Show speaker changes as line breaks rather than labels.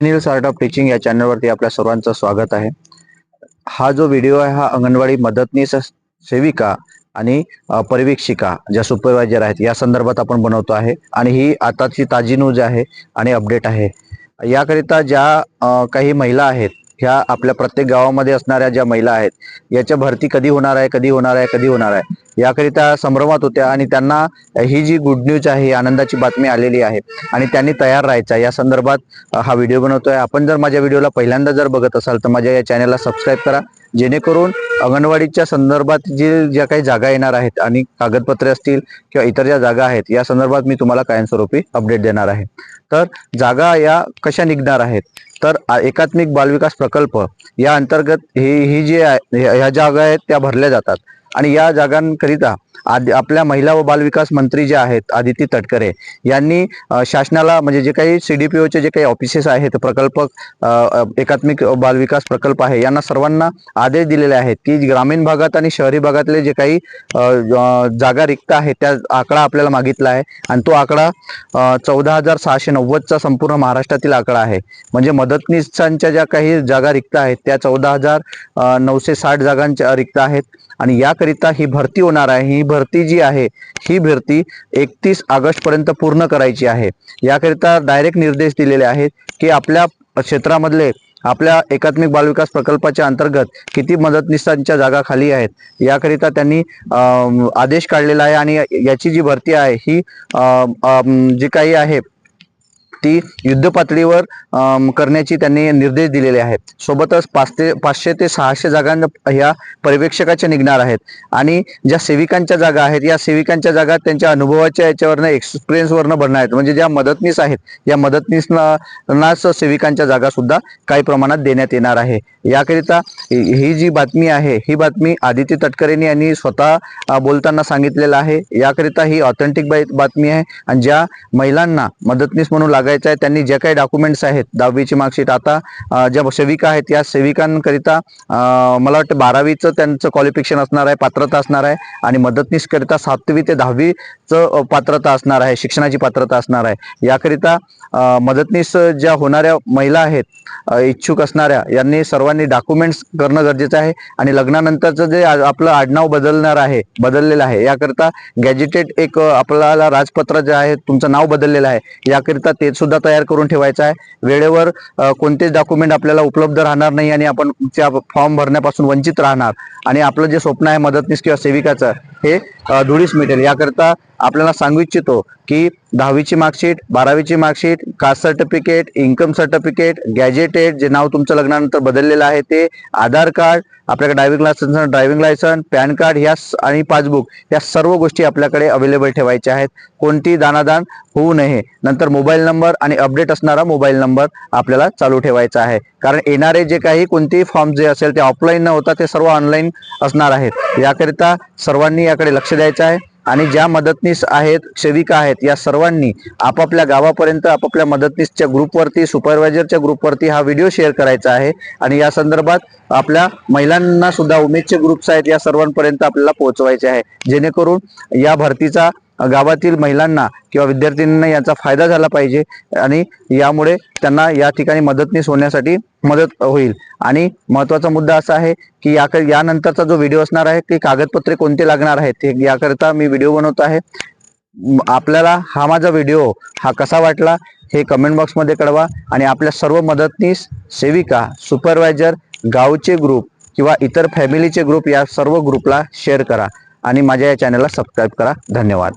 Anil art of teaching या चॅनलवरती आपल्या सर्वांचं स्वागत आहे. हा जो व्हिडिओ आहे हा अंगणवाडी मदतनीस सेविका आणि परिवीक्षिका ज्या सुपरवायझर आहेत या संदर्भात आपण बनवतो आहे. आणि ही आताची ताजी न्यूज आहे आणि अपडेट आहे. याकरिता ज्या काही महिला आहेत ह्या आपल्या प्रत्येक गावामध्ये असणाऱ्या ज्या महिला आहेत याच्या भरती कधी होणार आहे कधी होणार आहे कधी होणार आहे? याकरिता संभ्रमात होत्या आणि त्यांना ही जी गुड न्यूज आहे आनंदाची बातमी आलेली आहे आणि त्यांनी तयार राहायचा. या संदर्भात हा व्हिडिओ बनवतोय. आपण जर माझ्या व्हिडिओला पहिल्यांदा जर बघत असाल तर माझ्या या चॅनलला सबस्क्राईब करा. जेणेकरून अंगणवाडीच्या संदर्भात जे ज्या काही जागा येणार आहेत आणि कागदपत्रे असतील किंवा इतर ज्या जागा आहेत या संदर्भात मी तुम्हाला कायमस्वरूपी अपडेट देणार आहे. तर जागा या कशा निघणार आहेत? तर एकात्मिक बालविकास प्रकल्प या अंतर्गत ही ही जी ह्या ह्या जागा आहेत त्या भरल्या जातात. आणि या जागांकरिता आद आपल्या महिला व बालविकास मंत्री जे आहेत आदिती तटकरे यांनी शासनाला म्हणजे जे काही सी डी पी ओचे जे काही ऑफिसेस आहेत प्रकल्प एकात्मिक बालविकास प्रकल्प आहे यांना सर्वांना आदेश दिलेले आहेत की ग्रामीण भागात आणि शहरी भागातले जे काही जागा रिक्त आहेत त्या आकडा आपल्याला मागितला आहे आणि तो आकडा चौदा हजार सहाशे नव्वदचा संपूर्ण महाराष्ट्रातील आकडा आहे. म्हणजे मदतनीसांच्या ज्या काही जागा रिक्त आहेत त्या चौदा हजार नऊशे साठ जागांच्या रिक्त आहेत आणि याकरिता ही भरती होणार आहे. ही भरती जी आहे ही भरती एकतीस ऑगस्ट पर्यंत पूर्ण करायची आहे. याकरिता डायरेक्ट निर्देश दिलेले आहेत की आपल्या क्षेत्रामधले आपल्या एकात्मिक बालविकास प्रकल्पाच्या अंतर्गत किती मदतनीसांच्या जागा खाली आहेत याकरिता त्यांनी आदेश काढलेला आहे आणि याची जी भरती आहे ही जी काही आहे ती युद्धपातळीवर करण्याची त्यांनी निर्देश दिलेले आहेत. सोबतच पाच ते पाचशे ते सहाशे जागा ह्या पर्यवेक्षकाच्या निघणार आहेत. आणि ज्या सेविकांच्या जागा आहेत या सेविकांच्या जागा त्यांच्या अनुभवाच्या याच्यावरनं एक्सपिरियन्सवरनं भरणार आहेत. म्हणजे ज्या मदतनीस आहेत या मदतनीसनाच सेविकांच्या जागा सुद्धा काही प्रमाणात देण्यात येणार आहे. याकरिता ही जी बातमी आहे ही बातमी आदित्य तटकरेंनी यांनी स्वतः बोलताना सांगितलेलं आहे. याकरिता ही ऑथेंटिक बातमी आहे. आणि ज्या महिलांना मदतनीस म्हणून लागत लागायचं आहे त्यांनी जे काही डॉक्युमेंट्स आहेत दहावीची मार्कशीट आता ज्या सेविका आहेत या सेविकांकरिता मला वाटतं बारावीचं त्यांचं क्वालिफिकेशन असणार आहे पात्रता असणार आहे आणि मदतनीसकरिता सातवी ते दहावीचं पात्रता असणार आहे शिक्षणाची पात्रता असणार आहे. याकरिता मदतनीस ज्या होणाऱ्या महिला आहेत इच्छुक असणाऱ्या यांनी सर्वांनी डॉक्युमेंट्स करणं गरजेचं आहे आणि लग्नानंतरचं जे आपलं आडनाव बदलणार आहे बदललेलं आहे याकरिता गॅजेटेड एक आपल्याला राजपत्र जे आहे तुमचं नाव बदललेलं आहे याकरिता ते सुद्धा तयार करून ठेवायचं आहे. वेळेवर कोणतेच डॉक्युमेंट आपल्याला उपलब्ध राहणार नाही आणि आपण त्या फॉर्म भरण्यापासून वंचित राहणार. आणि आपलं जे स्वप्न आहे मदतनीस किंवा सेविकाचं हे धुळीस मिळेल याकरता आपल्याला सांगू इच्छितो की दहावीची मार्कशीट बारावीची marksheet caste certificate income certificate gazetted जे नाव तुमचं लग्नानंतर बदललेलं आहे ते आधार कार्ड आपल्याकडे driving licence driving licence PAN card ह्या आणि पासबुक या सर्व गोष्टी आपल्याकडे अवेलेबल ठेवायच्या आहेत. कोणती दानादान होऊ नये. नंतर मोबाईल नंबर आणि अपडेट असणारा मोबाईल नंबर आपल्याला चालू ठेवायचा आहे. कारण येणारे जे काही कोणतेही फॉर्म जे असेल ते ऑफलाईन न होता ते सर्व ऑनलाईन असणार आहेत. याकरिता सर्वांनी याकडे लक्ष द्यायचं आहे. आणि ज्या मदतनीस आहेत सेविका आहेत या सर्वांनी आपापल्या गावापर्यंत आपापल्या मदतनीसच्या ग्रुपवरती सुपरवायझरच्या ग्रुपवरती हा व्हिडिओ शेअर करायचा आहे. आणि या संदर्भात आपल्या महिलांना सुद्धा उमेदचे ग्रुप्स आहेत या सर्वांपर्यंत आपल्याला पोहोचवायचे आहे. जेणेकरून या भरतीचा गावातील महिलांना किंवा विद्यार्थ्यांना याचा फायदा झाला पाहिजे आणि यामुळे त्यांना या ठिकाणी मदतनीस होण्यासाठी मदत होईल. आणि महत्त्वाचा मुद्दा असा आहे की या यानंतरचा जो व्हिडिओ असणार आहे ते कागदपत्रे कोणते लागणार आहेत ते याकरता मी व्हिडिओ बनवत आहे. आपल्याला हा माझा व्हिडिओ हा कसा वाटला हे कमेंट बॉक्समध्ये कळवा. आणि आपल्या सर्व मदतनीस सेविका सुपरवायझर गावचे ग्रुप किंवा इतर फॅमिलीचे ग्रुप या सर्व ग्रुपला शेअर करा. आणि माझ्या या चॅनलला सबस्क्राईब करा. धन्यवाद.